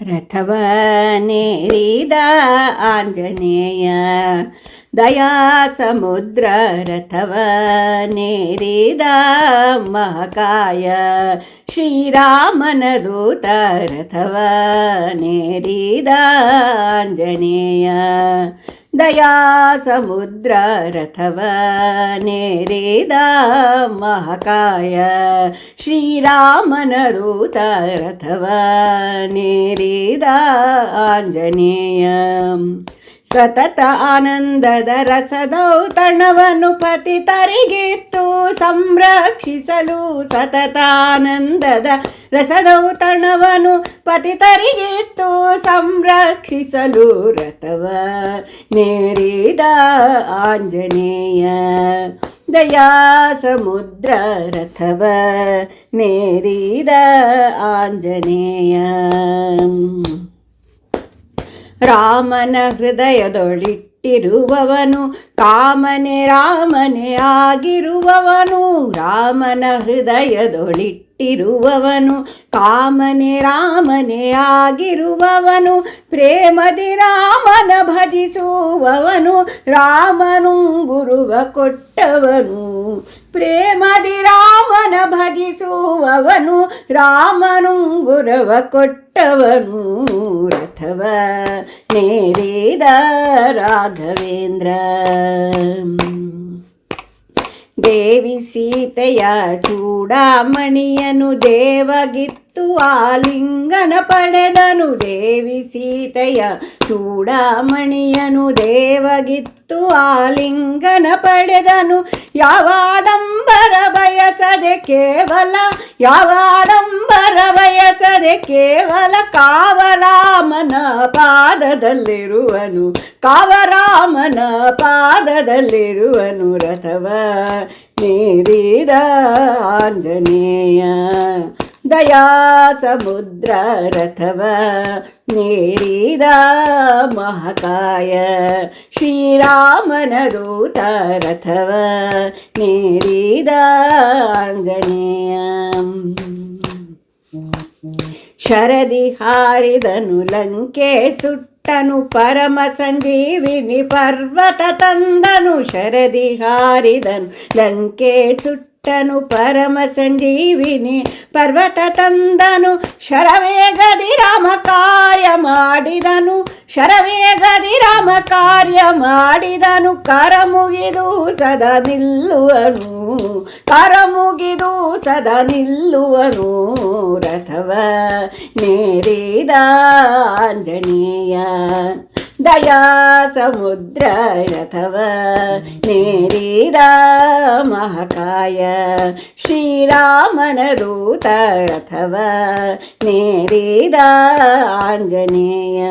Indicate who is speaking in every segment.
Speaker 1: ರಥವ ನೇರಿದ ಆಂಜನೇಯ ದಯಾ ಸಮುದ್ರ ರಥವ ನೇರಿದ ಮಹಕಾಯ ಶ್ರೀರಾಮನ ದೂತ ರಥವ ನೇರಿದ ಆಂಜನೇಯ ದಯಾ ಸಮುದ್ರ ರಥವ ನೇರೇದ ಮಹಾಕಾಯ. ಶ್ರೀರಾಮನ ದೂತ ರಥವ ನೇರೇದ ಆಂಜನೇಯ. ಸತತ ಆನಂದದ ರಸದೌತಣವನ್ನು ಪತಿತರಿಗಿತ್ತು ಸಂರಕ್ಷಿಸಲು ಸತತ ಆನಂದದ ತಣವನುಪತಿ ತರಿಗಿತ್ತು ಸಂರಕ್ಷಿಸಲು ರಥವ ನೇರಿದ ಆಂಜನೇಯ ದಯಾ ಸಮುದ್ರ ರಥವ ನೇರಿದ ಆಂಜನೇಯ. ರಾಮನ ಹೃದಯದೊಳಿಟ್ಟಿರುವವನು ಕಾಮನೆ ರಾಮನೆ ಆಗಿರುವವನು ರಾಮನ ಹೃದಯದೊಳಿಟ್ಟಿರುವವನು ಕಾಮನೆ ರಾಮನೆ ಆಗಿರುವವನು ಪ್ರೇಮದಿ ರಾಮನ ಭಜಿಸುವವನು ರಾಮನು ಗುರುವ ಕೊಟ್ಟವನು ಪ್ರೇಮದಿ ರಾಮನ ಭಜಿಸುವವನು ರಾಮನು ಗುರುವ ಕೊಟ್ಟವನು ರಥವ ನೇರಿದ ರಾಘವೇಂದ್ರ ದೇವಿ ಸೀತೆಯ ಚೂಡಾಮಣಿಯನು ದೇವಗಿತ್ತು ಆಲಿಂಗನ ಪಡೆದನು ದೇವಿ ಸೀತೆಯ ಚೂಡಾಮಣಿಯನು ದೇವಗಿತ್ತು. ಆಲಿಂಗನ ಪಡೆದನು ಯಾವಾಡಂಬರ ಬಯಸದೆ ಕೇವಲ ಯಾವಾಡಂಬರ ಬಯಸದೆ ಕೇವಲ ಕಾವರಾಮನ ಪಾದದಲ್ಲಿರುವನು ಕಾವರಾಮನ ಪಾದದಲ್ಲಿರುವನು ರಥವ ನೀರಿದ ಆಂಜನೇಯ. ದಯಾ ಸಮುದ್ರ ರಥವ ನೇರಿದ ಮಹಾಕಾಯ ಶ್ರೀರಾಮನ ದೂತ ರಥವ ನೇರಿದ ಆಂಜನೇಯ ಶರದಿ ಹಾರಿದನು ಲಂಕೆ ಸುಟ್ಟನು ಪರಮ ಸಂಜೀವಿನಿ ಪರ್ವತ ತಂದನು ಶರದಿ ಹಾರಿದನು ಲಂಕೆ ಸುಟ್ಟನು ಪರಮ ಸಂಜೀವಿನಿ ಪರ್ವತ ತಂದನು, ಶರವೇಗದಿ ರಾಮ ಕಾರ್ಯ ಮಾಡಿದನು, ಶರವೇಗದಿ ರಾಮ ಕಾರ್ಯ ಮಾಡಿದನು, ಕರ ಮುಗಿದು ಸದಾ ನಿಲ್ಲುವನು, ಕರ ಮುಗಿದು ಸದಾ ನಿಲ್ಲುವನು, ರಥವ ನೀರಿದ ಆಂಜನೇಯ. ದಯಾ ಸಮುದ್ರ ರಥವ ನೇರಿದ ಮಹಾಕಾಯ ಶ್ರೀರಾಮನ ದೂತ ರಥವ ನೇರಿದ ಆಂಜನೇಯ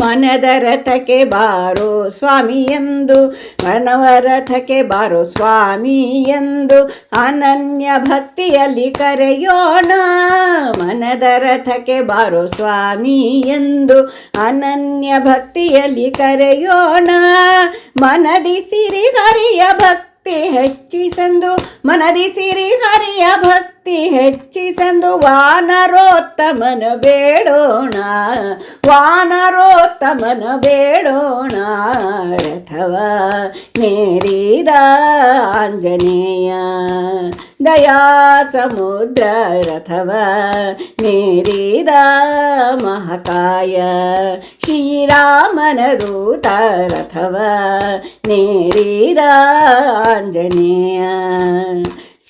Speaker 1: ಮನದ ರಥಕ್ಕೆ ಬಾರೋ ಸ್ವಾಮಿ ಎಂದು, ಮನವ ರಥಕ್ಕೆ ಬಾರೋ ಸ್ವಾಮಿ ಎಂದು, ಅನನ್ಯ ಭಕ್ತಿಯಲ್ಲಿ ಕರೆಯೋಣ. ಮನದ ರಥಕ್ಕೆ ಬಾರೋ ಸ್ವಾಮಿ ಎಂದು, ಅನನ್ಯ ಭಕ್ತಿಯಲ್ಲಿ ಕರೆಯೋಣ. ಮನದಿ ಸಿರಿ ಹರಿಯ ಭಕ್ತಿ ಹೆಚ್ಚಿಸಂದು, ಮನದಿ ಸಿರಿ ಹರಿಯ ಭಕ್ತಿ ಹೆಚ್ಚಿಸಂದು ವಾನರೋತ್ತಮನ ಬೇಡೋಣ. ವಾನರೋತ್ತಮನ ಬೇಡೋಣ. ರಥವ ನೇರಿದ ಆಂಜನೇಯ. ದಯಾ ಸಮುದ್ರ ರಥವ ನೇರಿದ ಮಹಕಾಯ. ಶ್ರೀರಾಮನ ದೂತ ರಥವ ನೇರಿದ ಆಂಜನೇಯ.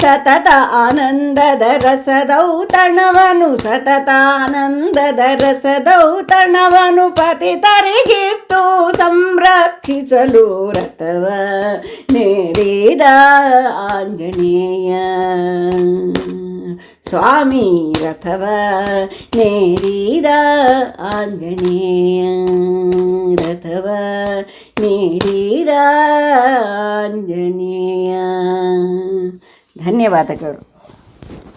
Speaker 1: ಸತತ ಆನಂದದ ರಸದೌತಣವನು ಸತತ ಆನಂದದ ರಸದೌತಣವನು ಪತಿತರಿಗಿತ್ತು ಸಂರಕ್ಷಿಸಲು ರಥವ ನೇರಿದ ಆಂಜನೇಯ. ಸ್ವಾಮಿ ರಥವ ನೇರಿದ ಆಂಜನೇಯ. ರಥವ ನೇರಿದ ಧನ್ಯವಾದಗಳು.